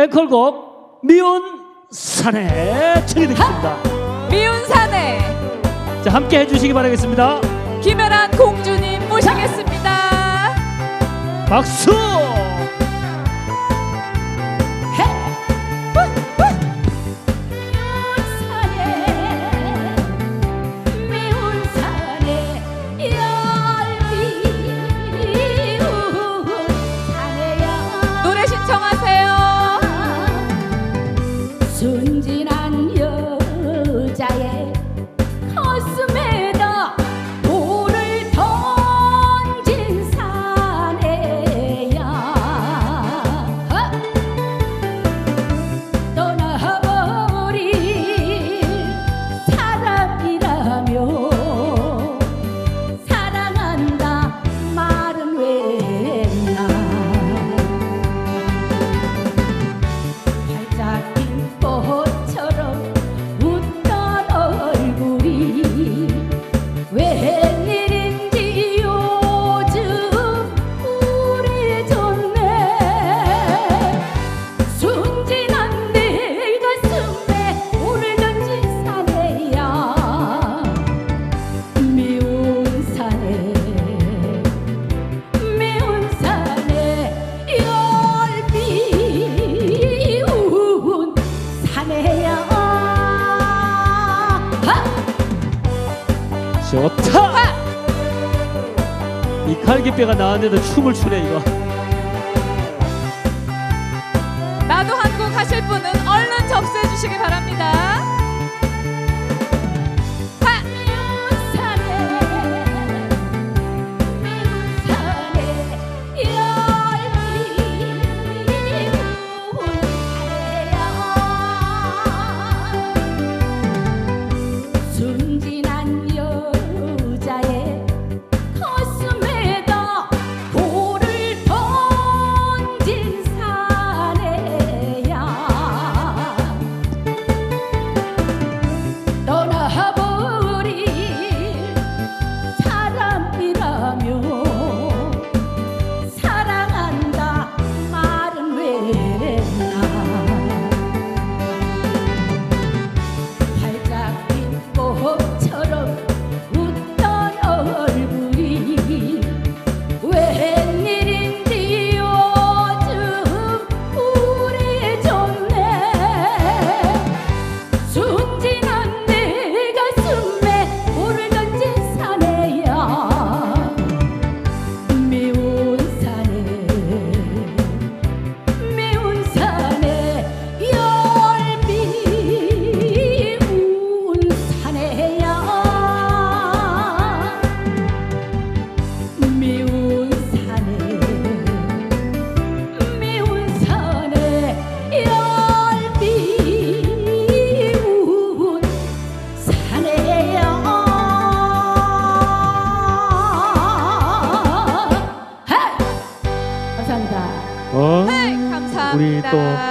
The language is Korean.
예, 앵콜곡 미운 산에 처리되겠습니다. 미운 산에 자 함께 해주시기 바라겠습니다. 김연한 공주님 모시겠습니다. 박수. 좋다. 이 칼기뼈가 나왔는데도 춤을 추네 이거. Jesucristo.